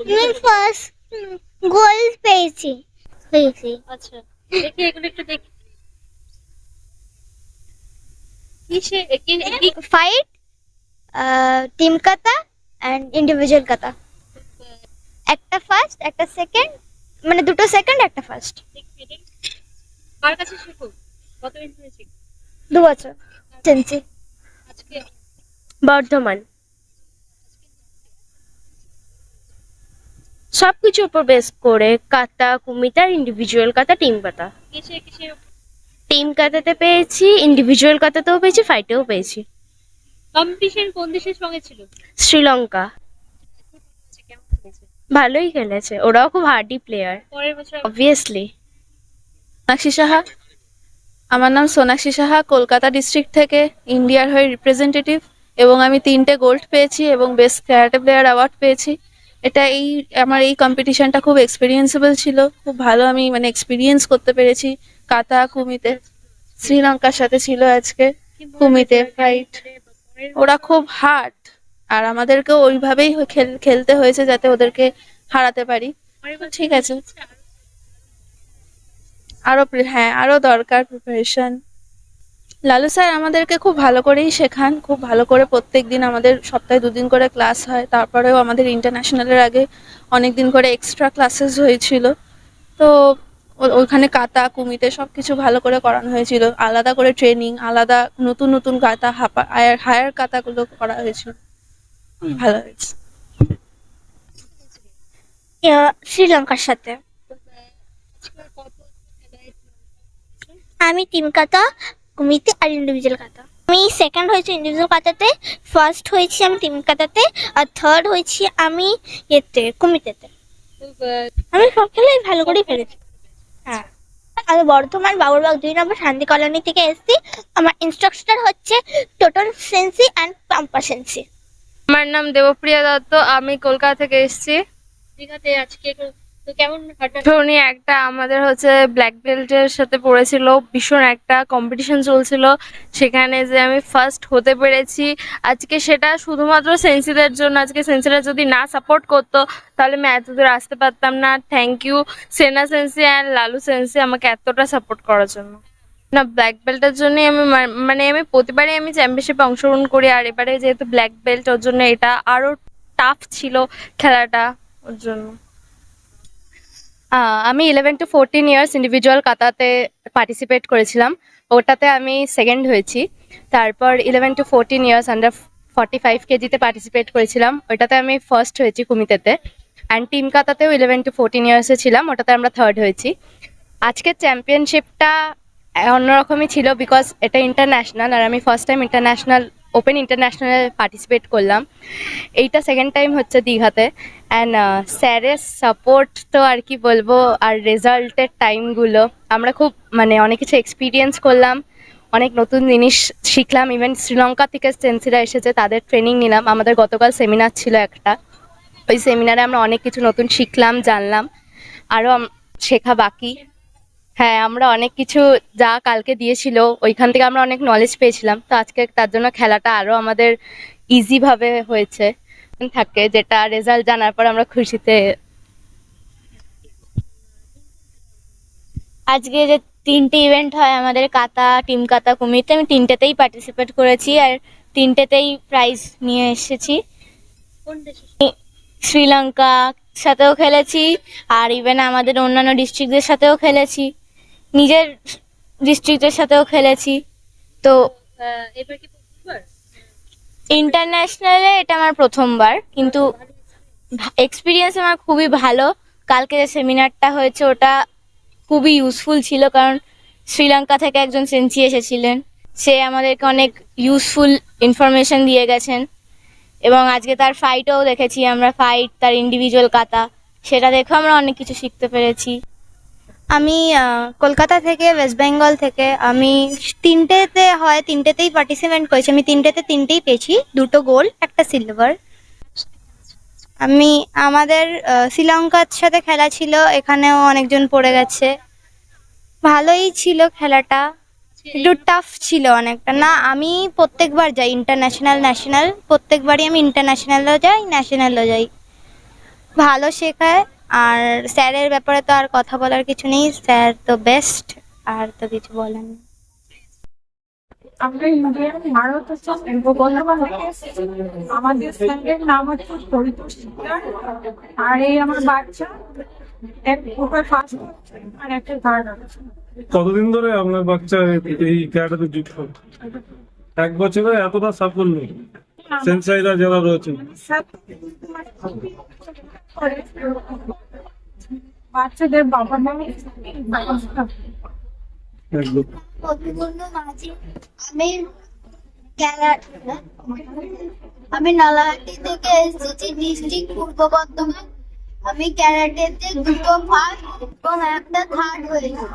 আমি first gold পেয়েছি। পেয়েছি। আচ্ছা দেখি এগুলো একটু দেখি। কিসে? Fight team kata and individual kata একটা ফার্স্ট একটা সেকেন্ড মানে দুটো সেকেন্ড একটা ফার্স্ট কার কাছে শেখো কতদিন ধরে শেখো দু বছর। চেনছি। আজকে বর্ধমান সবকিছুর উপর বেস করে কাতা কুমিতা ইন্ডিভিজুয়াল কাতা টিম কাতা কিসে কিসে টিম কাতাতে পেয়েছি ইন্ডিভিজুয়াল কাতাতেও পেয়েছি ফাইটেও পেয়েছি। কম্পিটিশন কোন দেশের সঙ্গে ছিল? শ্রীলঙ্কা। ভালোই খেলেছে ওরাও খুব hardy player obviously Sonakshi Saha আমার নাম সোনাক্ষী সাহা কলকাতা ডিস্ট্রিক্ট থেকে ইন্ডিয়ার হয়ে রিপ্রেজেন্টেটিভ এবং আমি তিনটে গোল্ড পেয়েছি এবং বেস্ট ক্যারাটে প্লেয়ার অ্যাওয়ার্ড পেয়েছি। এটা এই, আমার এই কম্পিটিশনটা খুব এক্সপিরিয়েন্সেবল ছিল। খুব ভালো আমি মানে এক্সপিরিয়েন্স করতে পেরেছি কাতা, কুমিতে। শ্রীলঙ্কার সাথে ছিল আজকে, কুমিতে ফাইট ওরা খুব হার্ড আর আমাদেরকেও ওইভাবেই খেলতে হয়েছে যাতে ওদেরকে হারাতে পারি। ঠিক আছে। আরও হ্যাঁ আরও দরকার প্রিপারেশন লালু স্যার আমাদেরকে খুব ভালো করেই শেখান খুব ভালো করে প্রত্যেক দিন আমাদের সপ্তাহে দুদিন করে ক্লাস হয় তারপরেও আমাদের ইন্টারন্যাশনালের আগে অনেক দিন করে এক্সট্রা ক্লাসেস হয়েছিল। তো ওইখানে কাতা কুমিতে সব কিছু ভালো করে করানো হয়েছিল আলাদা করে ট্রেনিং আলাদা নতুন নতুন কাতা হাপা হায়ার কাতাগুলো করা হয়েছিল। ভালো হয়েছে। শ্রীলঙ্কার সাথে। আমি টিম কাতা কুমিতে আর ইন্ডিভিজুয়াল কাতা আমি সেকেন্ড হয়েছি ইন্ডিভিজুয়াল কাতাতে ফার্স্ট হয়েছি আমি টিম কাতাতে আর থার্ড হয়েছি আমি এতে কুমিতেতে আমি সব খেলাই ভালো করেই ফেলেছি হ্যাঁ। আমি বর্ধমান বাবুরবাগ দুই নম্বর শান্তি কলোনি থেকে এসেছি। আমার ইনস্ট্রাকশনার হচ্ছে total sensei and pamper sensei আমার নাম দেবপ্রিয়া দত্ত আমি কলকাতা থেকে এসেছি। দীঘাতে আজকে তো একটা আমাদের হচ্ছে ব্ল্যাক বেল্টের সাথে পড়েছিল, ভীষণ একটা কম্পিটিশন চলছিল। সেখানে যে আমি ফার্স্ট হতে পেরেছি। আজকে সেটা শুধুমাত্র সেন্সিদের জন্য, আজকে সেন্সিরা যদি না সাপোর্ট করতো, তাহলে আমি এত দূর আসতে পারতাম না। থ্যাংক ইউ সেনা সেন্সি অ্যান্ড লালু সেন্সি আমাকে এতটা সাপোর্ট করার জন্য। না ব্ল্যাক বেল্টের জন্যই আমি মানে আমি প্রতিবারই আমি চ্যাম্পিয়নশিপে অংশগ্রহণ করি, আর এবারে যেহেতু ব্ল্যাক বেল্ট ওর জন্য এটা আরও টাফ ছিল খেলাটা ওর জন্য। আমি eleven to fourteen years individual কাতাতে participate করেছিলাম। ওটাতে আমি সেকেন্ড হয়েছি। তারপর eleven to fourteen years under forty five কেজিতে পার্টিসিপেট করেছিলাম। ওটাতে আমি ফার্স্ট হয়েছি কুমিতেতে। অ্যান্ড টিম কাতাতেও ইলেভেন টু ফোরটিন ইয়ার্সে ছিলাম। ওটাতে আমরা থার্ড হয়েছি। আজকের চ্যাম্পিয়নশিপটা অন্যরকমই ছিল বিকজ এটা ইন্টারন্যাশনাল আর আমি ফার্স্ট টাইম ইন্টারন্যাশনাল ওপেন ইন্টারন্যাশনালে পার্টিসিপেট করলাম। এইটা সেকেন্ড টাইম হচ্ছে দীঘাতে। অ্যান্ড স্যারের সাপোর্ট তো আর কি বলব, আর রেজাল্টের টাইমগুলো আমরা খুব মানে অনেক কিছু এক্সপিরিয়েন্স করলাম। অনেক নতুন জিনিস শিখলাম। ইভেন শ্রীলঙ্কা থেকে সেন্সিরা এসেছে, তাদের ট্রেনিং নিলাম। আমাদের গতকাল সেমিনার ছিল একটা। ওই সেমিনারে আমরা অনেক কিছু নতুন শিখলাম, জানলাম। আরও শেখা বাকি। হ্যাঁ আমরা অনেক কিছু যা কালকে দিয়েছিল, ওইখান থেকে আমরা অনেক নলেজ পেয়েছিলাম। তো আজকে তার জন্য খেলাটা আরও আমাদের ইজিভাবে হয়েছে থাকে, যেটা রেজাল্ট জানার পর আমরা খুশিতে আজকে যে তিনটে ইভেন্ট হয় আমাদের, কাতা টিম কাতা কুমিতে আমি তিনটেতেই পার্টিসিপেট করেছি আর তিনটেতেই প্রাইজ নিয়ে এসেছি। শ্রীলঙ্কা সাথেও খেলেছি, আর ইভেন আমাদের অন্যান্য ডিস্ট্রিক্টদের সাথেও খেলেছি। নিজের ডিস্ট্রিক্টের সাথেও খেলেছি। তো ইন্টারন্যাশনালে এটা আমার প্রথমবার কিন্তু এক্সপিরিয়েন্স আমার খুবই ভালো। কালকে যে সেমিনারটা হয়েছে ওটা খুবই ইউজফুল ছিল কারণ শ্রীলঙ্কা থেকে একজন সেন্সি এসেছিলেন। সে আমাদেরকে অনেক ইউজফুল ইনফরমেশন দিয়ে গেছেন। এবং আজকে তার ফাইটও দেখেছি আমরা ফাইট তার ইন্ডিভিজুয়াল কাতা সেটা দেখেও আমরা অনেক কিছু শিখতে পেরেছি। আমি কলকাতা থেকে ওয়েস্ট বেঙ্গল থেকে, আমি তিনটেতে হয়, তিনটেতেই পার্টিসিপেট করেছি। আমি তিনটেতে তিনটেই পেয়েছি, দুটো গোল্ড একটা সিলভার আমি, আমাদের শ্রীলঙ্কার সাথে খেলা ছিল, এখানেও অনেকজন পড়ে গেছে। ভালোই ছিল খেলাটা, একটু টাফ ছিল অনেকটা। না, আমি প্রত্যেকবার যাই ইন্টারন্যাশনাল ন্যাশনাল প্রত্যেকবারই আমি ইন্টারন্যাশনালও যাই ন্যাশনালও যাই। ভালো শেখায়। আর স্যারের ব্যাপারে তো আর কথা বলার কিছু নেই। স্যার তো বেস্ট আর তো কিছু বলার নেই। আমরা ইন্ডিয়ান ভারত। আমাদের স্যারের নাম হচ্ছে পরিতোষ আর এই আমার বাচ্চা এক গ্রুপে ফার্স্ট আর একটা থার্ড কতদিন ধরে আপনার বাচ্চা এই ক্যারাটাতে যুক্ত? এক বছরে এতটা সাফল্য সেন্সাইরা যারা রয়েছে। বাচ্চাদের বাবা মা আমি আমি নালাহাটি থেকে এসেছি ডিস্ট্রিক্ট পূর্ব বর্ধমান। আমি ক্যারাটেতে দুটো ফার্স্ট এবং একটা থার্ড হয়েছি।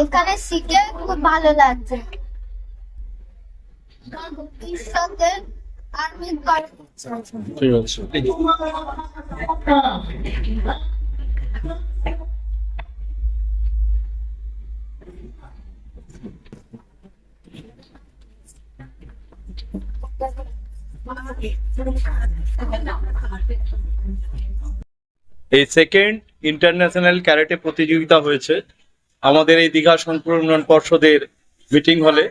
এখানে শিখে খুব ভালো লাগছে। এই সেকেন্ড ইন্টারন্যাশনাল ক্যারেটে প্রতিযোগিতা হয়েছে। আমাদের এই দীঘা উন্নয়ন পর্ষদের মিটিং হলে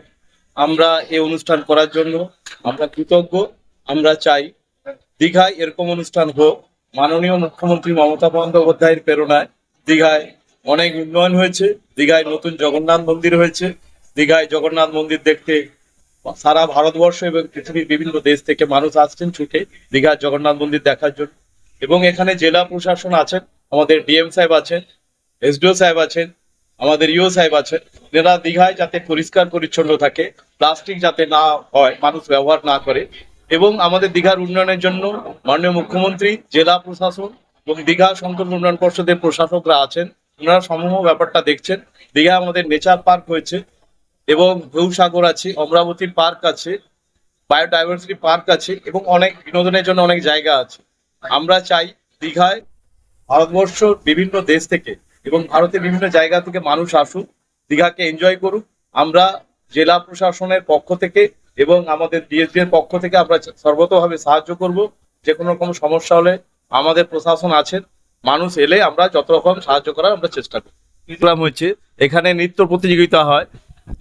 আমরা এই অনুষ্ঠান করার জন্য আমরা কৃতজ্ঞ। আমরা চাই দীঘায় এরকম অনুষ্ঠান হোক। মাননীয় মুখ্যমন্ত্রী মমতা বন্দ্যোপাধ্যায়ের প্রেরণায় দীঘায় অনেক উন্নয়ন হয়েছে। দীঘায় নতুন জগন্নাথ মন্দির হয়েছে। দীঘায় জগন্নাথ মন্দির দেখতে সারা ভারতবর্ষ এবং পৃথিবীর বিভিন্ন দেশ থেকে মানুষ আসছেন ছুটে দীঘার জগন্নাথ মন্দির দেখার জন্য। এবং এখানে জেলা প্রশাসন আছেন, আমাদের ডিএম সাহেব আছেন, এসডিও সাহেব আছেন, আমাদের ইও সাহেব আছেন। এরা দীঘায় যাতে পরিষ্কার পরিচ্ছন্ন থাকে প্লাস্টিক যাতে না হয়, মানুষ ব্যবহার না করে। এবং আমাদের দীঘার উন্নয়নের জন্য মাননীয় মুখ্যমন্ত্রী, জেলা প্রশাসন এবং দীঘা শঙ্কর উন্নয়ন পর্ষদের প্রশাসকরা আছেন। ওনারা সমূহ ব্যাপারটা দেখছেন। দীঘা আমাদের নেচার পার্ক হয়েছে এবং ভৌসাগর আছে, অমরাবতী পার্ক আছে বায়োডাইভার্সিটি পার্ক আছে এবং অনেক বিনোদনের জন্য অনেক জায়গা আছে। আমরা চাই দীঘায় ভারতবর্ষ বিভিন্ন দেশ থেকে এবং ভারতের বিভিন্ন জায়গা থেকে মানুষ আসুক, দীঘাকে এনজয় করুক। আমরা জেলা প্রশাসনের পক্ষ থেকে এবং আমাদের ডিএসবি এর পক্ষ থেকে আমরা সর্বতভাবে সাহায্য করব। যে কোনো রকম সমস্যা হলে আমাদের প্রশাসন আছেন। মানুষ এলে আমরা যত রকম সাহায্য করার আমরা চেষ্টা করি প্রোগ্রাম হচ্ছে, এখানে নৃত্য প্রতিযোগিতা হয়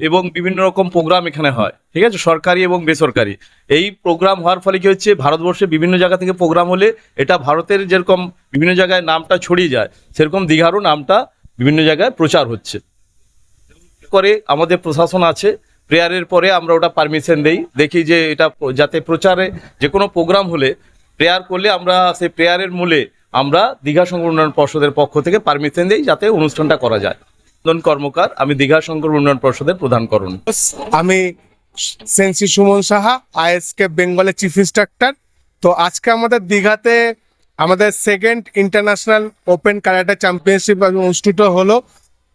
এবং বিভিন্ন রকম প্রোগ্রাম এখানে হয়। ঠিক আছে? সরকারি এবং বেসরকারি। এই প্রোগ্রাম হওয়ার ফলে কি হচ্ছে? ভারতবর্ষে বিভিন্ন জায়গা থেকে প্রোগ্রাম হলে এটা ভারতের যেরকম বিভিন্ন জায়গায় নামটা ছড়িয়ে যায়, সেরকম দীঘারও নামটা বিভিন্ন জায়গায় প্রচার হচ্ছে। করে আমাদের প্রশাসন আছে। প্রেয়ারের পরে আমরা ওটা পারমিশন দেই। দেখি যে এটা যাতে প্রচারে যে কোনো প্রোগ্রাম হলে প্রেয়ার করলে আমরা সেই প্রেয়ারের মূলে আমরা দীঘা সংঘ উন্নয়ন পর্ষদের পক্ষ থেকে পারমিশন দিই যাতে অনুষ্ঠানটা করা যায়। নন্দন কর্মকার, আমি দীঘা শঙ্কর উন্নয়ন পর্ষদের প্রধান করণ আমি সেন্সি সুমন সাহা, আইএসকে বেঙ্গলের চিফ ইন্সট্রাক্টর। তো আজকে আমাদের দীঘাতে আমাদের second international open karate championship অনুষ্ঠিত হলো।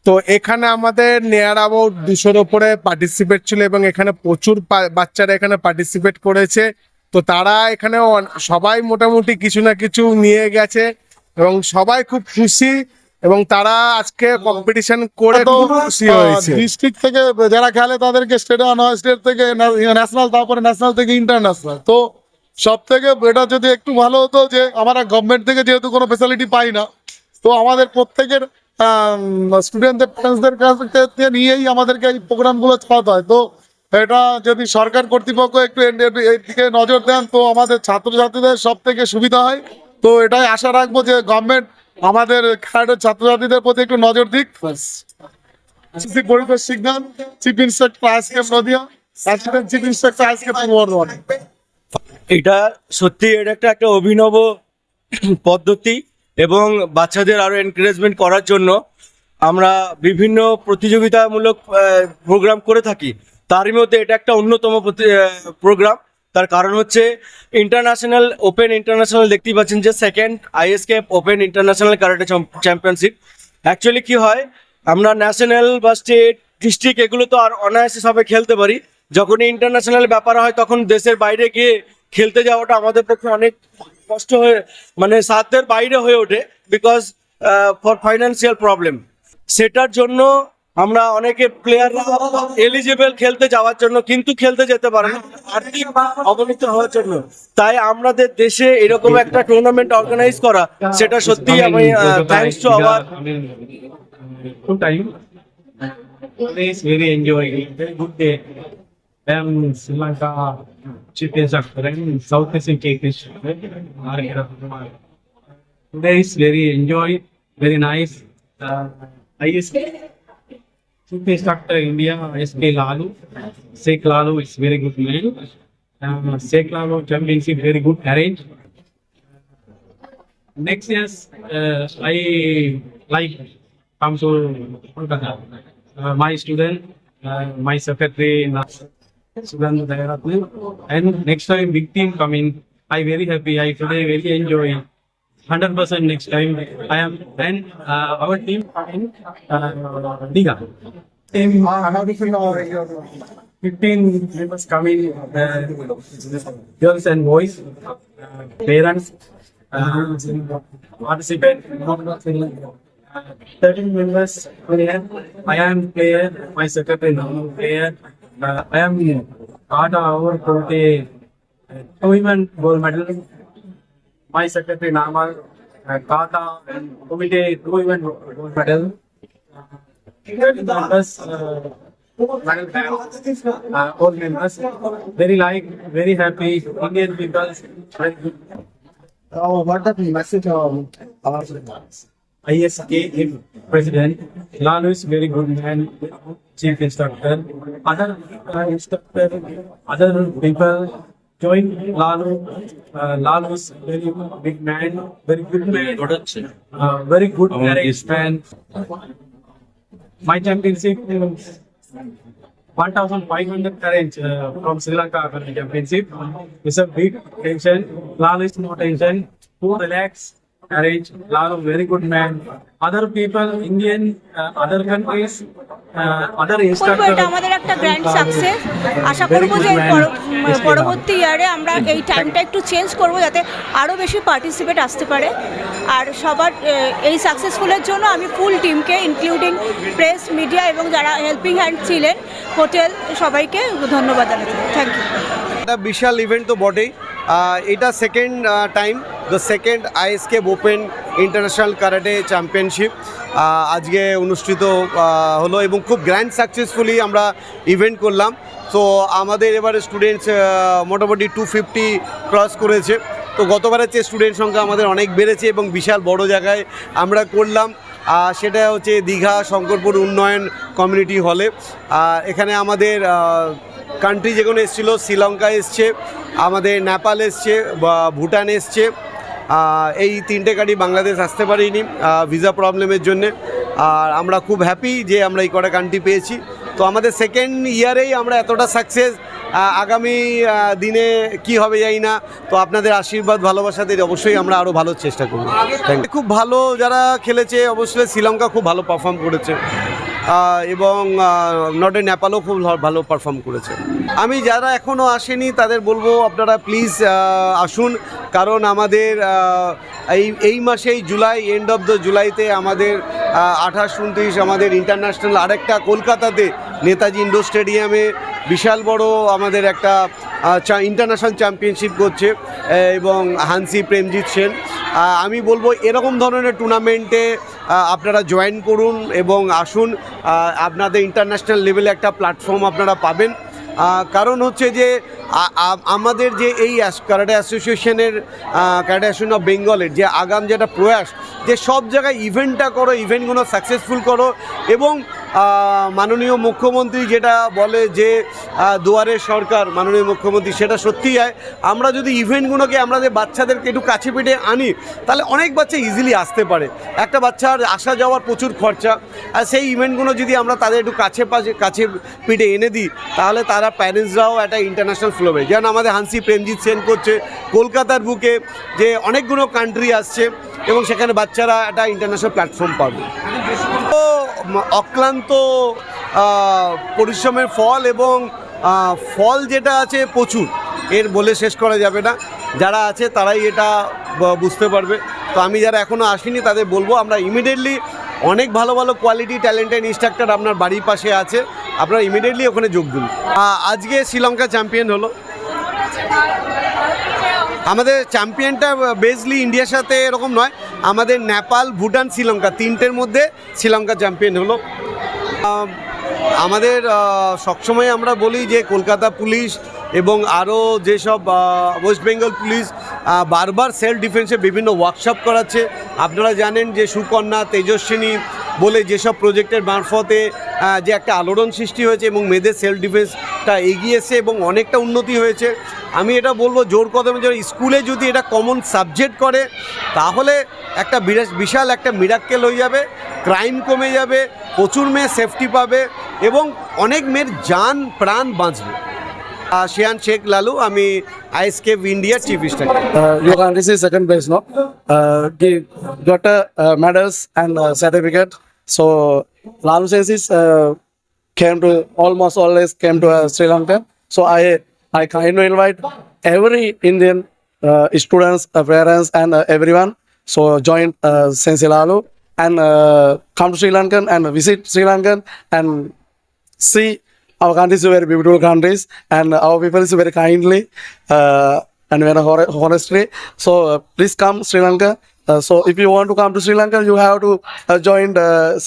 তো এখানে আমাদের নেয়ার অ্যাবাউট দুশোর ওপরে পার্টিসিপেট ছিল এবং এখানে প্রচুর বাচ্চারা এখানে পার্টিসিপেট করেছে। তো তারা এখানে সবাই মোটামুটি কিছু না কিছু নিয়ে গেছে এবং সবাই খুব খুশি এবং তারা আজকে কম্পিটিশন করে খুব খুশি হয়েছে। ডিস্ট্রিক্ট থেকে যারা খেলে তাদেরকে স্টেট স্টেট থেকে ন্যাশনাল তারপরে ন্যাশনাল থেকে ইন্টারন্যাশনাল তো সব থেকে এটা যদি একটু ভালো হতো যে আমরা গভর্নমেন্ট থেকে যেহেতু কোনো ফেসিলিটি পাই না তো আমাদের প্রত্যেকের স্টুডেন্টদের প্যারেন্টসদের কাছ থেকে নিয়েই আমাদেরকে এই প্রোগ্রামগুলো চালাতে হয়। তো এটা যদি সরকার কর্তৃপক্ষ একটু এর- দিকে নজর দেন তো আমাদের ছাত্রছাত্রীদের সব থেকে সুবিধা হয়। তো এটাই আশা রাখব যে গভর্নমেন্ট আমাদের খেলাটার ছাত্রছাত্রীদের প্রতি একটু নজর দিক। Paritosh chief inspector ISK Nadia assistant chief inspector ISK Bardhaman এটা সত্যি এটা একটা একটা অভিনব পদ্ধতি। এবং বাচ্চাদের আরও এনকারেজমেন্ট করার জন্য আমরা বিভিন্ন প্রতিযোগিতামূলক প্রোগ্রাম করে থাকি। তারই মধ্যে এটা একটা অন্যতম প্রোগ্রাম তার কারণ হচ্ছে ইন্টারন্যাশনাল ওপেন ইন্টারন্যাশনাল দেখতেই পাচ্ছেন যে second ISK open international karate championship actually কি হয়, আমরা ন্যাশনাল বা স্টেট ডিস্ট্রিক্ট এগুলো তো আর অনায়াসে সবাই খেলতে পারি। যখনই ইন্টারন্যাশনাল ব্যাপার হয়, তখন দেশের বাইরে গিয়ে খেলতে যাওয়াটা আমাদের পক্ষে অনেক কষ্ট হয়ে মানে সাধ্যের বাইরে হয়ে ওঠে বিকজ ফর ফাইন্যান্সিয়াল প্রবলেম সেটার জন্য আমরা অনেকে প্লেয়াররা এলিজিবল খেলতে যাওয়ার জন্য কিন্তু খেলতে যেতে পারে না আর্থিক অবনীত হওয়ার জন্য। তাই আমাদের দেশে এরকম একটা টুর্নামেন্ট অর্গানাইজ করা সেটা সত্যি আমি thanks to our is very enjoying, very good day. Am Sri Lanka chief instructor and South Asian cake instructor. Today is very enjoy, very nice. Uh, I is chief instructor India, SK Lalu. Sheikh Lalu is very good man. Uh, Sheikh Lalu championship very good arrange. Next years, uh, I like come to Kolkata. Uh, my student, uh, my secretary, Dayaratne, and next time big team coming. I very happy. I today very enjoy. Hundred percent next time. I am and uh, our team in uh, Diga. Team fifteen members coming. Uh, girls and boys, uh, parents, uh, participant. Uh, 13 members player. I am player. My secretary now player. Uh. Uh, Nama uh, Kata and committee two women gold medal. Uh, 13 members. Uh, medal band. Uh, all members very like very happy Indian people very good Oh, what the message of our ISKF president. Lalu is very good man, chief instructor. Other uh, instructor, other people join Lalu. Uh, Lalu is very big man, very good man. Uh, very good man. My championship is 1,500 courage uh, from Sri Lanka for the championship. It's a big tension. Lalu is no tension. Too relax. Courage. Lalu very good man. Other people, Indian, uh, other countries, uh, other বলব instructors. এটা আমাদের একটা grand success আশা very করব যে. পর- পরবর্তী ইয়ারে আমরা এই টাইমটা একটু চেঞ্জ করব যাতে আরও বেশি পার্টিসিপেট আসতে পারে আর সবার আহ, এই সাকসেসফুলের জন্য আমি ফুল টিমকে ইনক্লুডিং প্রেস মিডিয়া এবং যারা হেল্পিং হ্যান্ড ছিলেন হোটেল সবাইকে ধন্যবাদ জানাচ্ছি থ্যাংক ইউ একটা বিশাল ইভেন্ট তো বটেই এটা second time the second ISK open international karate championship আজকে অনুষ্ঠিত হলো এবং খুব গ্র্যান্ড সাকসেসফুলি আমরা ইভেন্ট করলাম। তো আমাদের এবারে স্টুডেন্টস মোটামুটি টু ফিফটি ক্রস করেছে। তো গতবারের চেয়ে স্টুডেন্ট সংখ্যা আমাদের অনেক বেড়েছে এবং বিশাল বড় জায়গায় আমরা করলাম। সেটা হচ্ছে দীঘা, শঙ্করপুর উন্নয়ন কমিউনিটি হলে। এখানে আমাদের কান্ট্রি যেগুলো এসেছিল শ্রীলঙ্কা এসছে, আমাদের নেপাল এসছে, বা ভুটান এসছে। এই তিনটে গাড়ি বাংলাদেশ আসতে পারিনি ভিসা প্রবলেমের জন্যে। আর আমরা খুব হ্যাপি যে আমরা এই কটা কান্ট্রি পেয়েছি। তো আমাদের সেকেন্ড ইয়ারেই আমরা এতটা সাকসেস আগামী দিনে কি হবে জানি না। তো আপনাদের আশীর্বাদ ভালোবাসাতে অবশ্যই আমরা আরও ভালো চেষ্টা করব। খুব ভালো যারা খেলেছে, অবশ্যই শ্রীলঙ্কা খুব ভালো পারফর্ম করেছে। এবং নটে নেপালও খুব ভালো পারফর্ম করেছে। আমি যারা এখনও আসেনি, তাদের বলব আপনারা প্লিজ আসুন। কারণ আমাদের এই এই মাসেই জুলাই এন্ড অফ দ্য জুলাইতে আমাদের আঠাশ, উনত্রিশ আমাদের ইন্টারন্যাশনাল আরেকটা কলকাতাতে নেতাজি ইন্ডোর স্টেডিয়ামে বিশাল বড় আমাদের একটা ইন্টারন্যাশনাল চ্যাম্পিয়নশিপ করছে এবং হানসি প্রেমজিৎ সেন আমি বলব এরকম ধরনের টুর্নামেন্টে আপনারা জয়েন করুন এবং আসুন আপনাদের ইন্টারন্যাশনাল লেভেলে একটা প্ল্যাটফর্ম আপনারা পাবেন। কারণ হচ্ছে যে আমাদের যে এই ক্যারাটে অ্যাসোসিয়েশনের ক্যারাটে অ্যাসোসিয়েশন অফ বেঙ্গলের যে আগাম যেটা প্রয়াস, যে সব জায়গায় ইভেন্টটা করো ইভেন্টগুলো সাকসেসফুল করো এবং মাননীয় মুখ্যমন্ত্রী যেটা বলে যে দুয়ারে সরকার, মাননীয় মুখ্যমন্ত্রী, সেটা সত্যিই হয়। আমরা যদি ইভেন্টগুলোকে আমাদের বাচ্চাদেরকে একটু কাছে পিঠে আনি, তাহলে অনেক বাচ্চা ইজিলি আসতে পারে। একটা বাচ্চার আসা যাওয়ার প্রচুর খরচা। আর সেই ইভেন্টগুলো যদি আমরা তাদের একটু কাছে পাশে, কাছে পিঠে এনে দিই, তাহলে তারা প্যারেন্টসরাও একটা ইন্টারন্যাশনাল ফ্লো হবে যেমন আমাদের হানসি প্রেমজিৎ সেন করছে, কলকাতার বুকে যে অনেকগুলো কান্ট্রি আসছে এবং সেখানে বাচ্চারা একটা ইন্টারন্যাশনাল প্ল্যাটফর্ম পাবে। তো অক্লান্ত পরিশ্রমের ফল এবং ফল যেটা আছে প্রচুর, এর বলে শেষ করা যাবে না। যারা আছে তারাই এটা বুঝতে পারবে। তো আমি যারা এখনও আসিনি তাদের বলব, আমরা ইমিডিয়েটলি অনেক ভালো ভালো কোয়ালিটি ট্যালেন্টেড ইনস্ট্রাক্টর আপনার বাড়ির পাশে আছে, আপনারা ইমিডিয়েটলি ওখানে যোগ দিন। আজকে শ্রীলঙ্কা চ্যাম্পিয়ন হলো। আমাদের চ্যাম্পিয়নটা বেসলি ইন্ডিয়ার সাথে এরকম নয়, আমাদের নেপাল, ভুটান, শ্রীলঙ্কা তিনটের মধ্যে শ্রীলঙ্কা চ্যাম্পিয়ন হলো। আমাদের সবসময় আমরা বলি যে কলকাতা পুলিশ এবং আরও যেসব ওয়েস্ট বেঙ্গল পুলিশ বারবার সেলফ ডিফেন্সে বিভিন্ন ওয়ার্কশপ করাচ্ছে। আপনারা জানেন যে সুকন্যা, তেজস্বিনী বলে যেসব প্রজেক্টের মারফতে যে একটা আলোড়ন সৃষ্টি হয়েছে এবং মেয়েদের সেলফ ডিফেন্সটা এগিয়েছে এবং অনেকটা উন্নতি হয়েছে। আমি এটা বলব জোর কদমে যে স্কুলে যদি এটা কমন সাবজেক্ট করে তাহলে একটা বিরাট বিশাল একটা মিরাক্কেল হয়ে যাবে ক্রাইম কমে যাবে প্রচুর মেয়ে সেফটি পাবে এবং অনেক মেয়ের জান প্রাণ বাঁচবে। শিয়ান শেখ লালু আমি ISK India chief staff uh, your country is second place, no? Uh, give, So, Lalu Sensis uh, came to almost always came to uh, Sri Lanka. So I I kind of invite every Indian uh, students, uh, parents, and uh, everyone. So join uh, Lalu and uh, come to Sri Lankan and visit Sri Lankan and see our country is very beautiful countries and our people is very kindly uh, and very honestly. So uh, please come Sri Lanka. Uh, so if you want to come to Sri Lanka, you have to uh, join. Uh,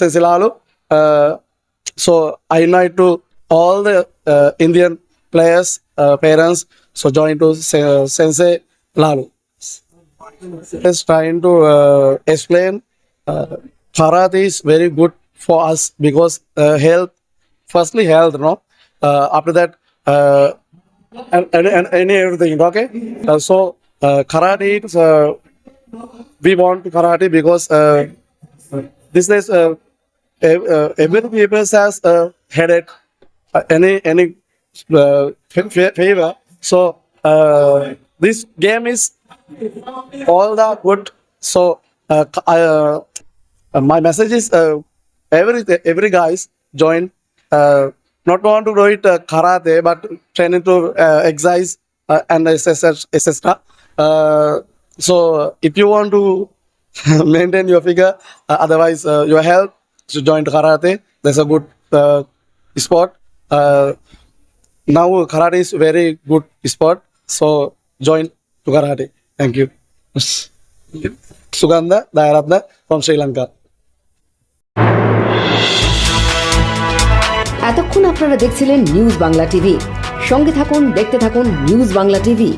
so I invite to all the uh, Indian players, parents. So join to Se- Sensei Lalu. Just trying to explain. Karate is very good for us because health firstly health no after that and, and, and any everything okay uh, so uh, karate is, uh, we want karate because uh, this is uh, uh, every people has a headache uh, any any uh, favor so uh, this game is all the good. So uh, uh, uh, my message is uh, every every guys join uh, not want to do it uh, karate but training to uh, exercise uh, and etc uh, so if you want to maintain your figure uh, otherwise uh, your health so join karate that's a good uh, sport uh, now karate is very good sport so join to karate thank you sugandha dayaratna from sri lanka এতক্ষণ আপনারা দেখছিলেন news Bangla TV সঙ্গে থাকুন দেখতে থাকুন news Bangla TV